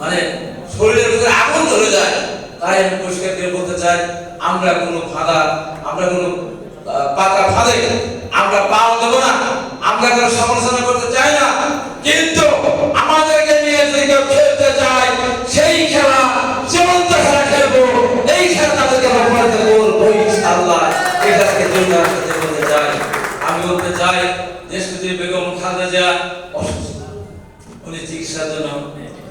মানে শরীরের ভিতরে আগুন ধরে যায়, তাই আমি পরিষ্কার করে বলতে চাই, আমরা কোনো ফাঁদা, আমরা কোনো পাকা ফাঁদে আমরা পাও দেবো না, আমরা কোনো সমালোচনা করতে চাই না। কিন্তু আমাদেরকে নিয়ে যদি কেউ খেলতে চায় সেই খেলা, জীবন্ত খেলা খেলব। এই খেলা তাদেরকে আমরা বলব ইনশাআল্লাহ। এটাকে জন্য আসতে বলতে চাই। আমি বলতে চাই দেশপতি বেগম খালেদা জিয়া অসুস্থ। উনি চিকিৎসার জন্য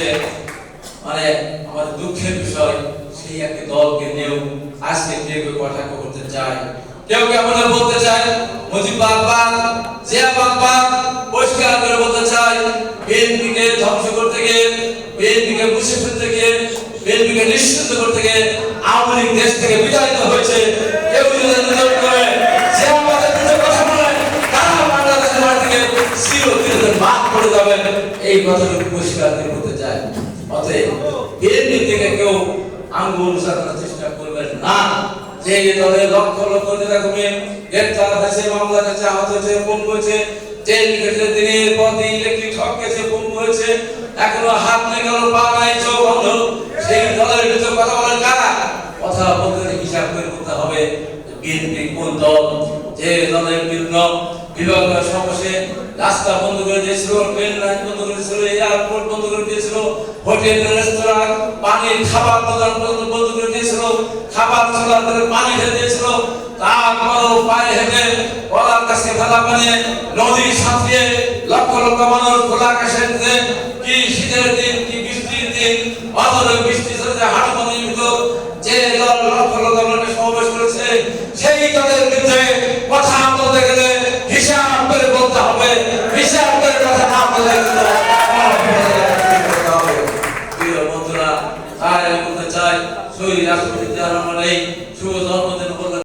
সবচেয়ে মানে আমাদের দুঃখের বিষয়, সেই একটি দলকে নিয়েও আজকে কেউ কেউ কটাক্ষ করতে চায়? কেউ আমাদের বলতে চায়? মুজিব বাগবাগ জিয়া বাগবাগ পরিষ্কার করে বলতে চায়, বিএনপিকে ধ্বংস করতে গিয়ে, বিএনপিকে মুছে ফেলতে গিয়ে, বিএনপিকে নিশ্চিত করতে গিয়ে আওয়ামী লীগ দেশ থেকে বিতাড়িত হয়েছে। কেউ যদি যাবেন এই কথাটুকু পরিষ্কার করে বলতে চায় অতএব বিএনপি থেকে কেউ আঙ্গুল চালানোর চেষ্টা করবেন না। যে দলের লক্ষ লক্ষ নেতা কর্মী গ্রেপ্তার হয়েছে, মামলা কাছে আহত হয়েছে পঙ্গু হয়েছে জেল কেটে দিনের পর দিন ইলেকট্রিক শক গেছে পঙ্গু হয়েছে এখনও হাত নেই গেল পা নাই, চোখ বন্ধ। সেই দলের ভিতরে কথা বলেন কারা? কথা বলতে হিসাব করে বলতে হবে বিএনপি কোন দল? যে দলের বিভিন্ন বিভাগ সমাবেশে রাস্তা বন্ধ করে দিয়েছিল ট্রেন লাইন বন্ধ করে দিয়েছিল এয়ারপোর্ট বন্ধ করে দিয়েছিল হোটেল রেস্তোরাঁ পানির খাবার দোকান বন্ধ করে দিয়েছিল, খাবার চলার করে পানি ঢেলে দিয়েছিল। তারপরও পায়ে হেঁটে গলার কাছে ফেলা বানিয়ে নদী সাঁতরিয়ে লক্ষ লক্ষ মানুষ খোলা আকাশের নিচে কি শীতের দিন, কি বৃষ্টির দিন অথবা বৃষ্টি চলছে হাঁটু ভিতর যে দল লক্ষ লক্ষ মানুষ সমাবেশ করেছে, সেই দলের বিরুদ্ধে শহীদ রাষ্ট্রপতি জিয়া রহমান সুযোগ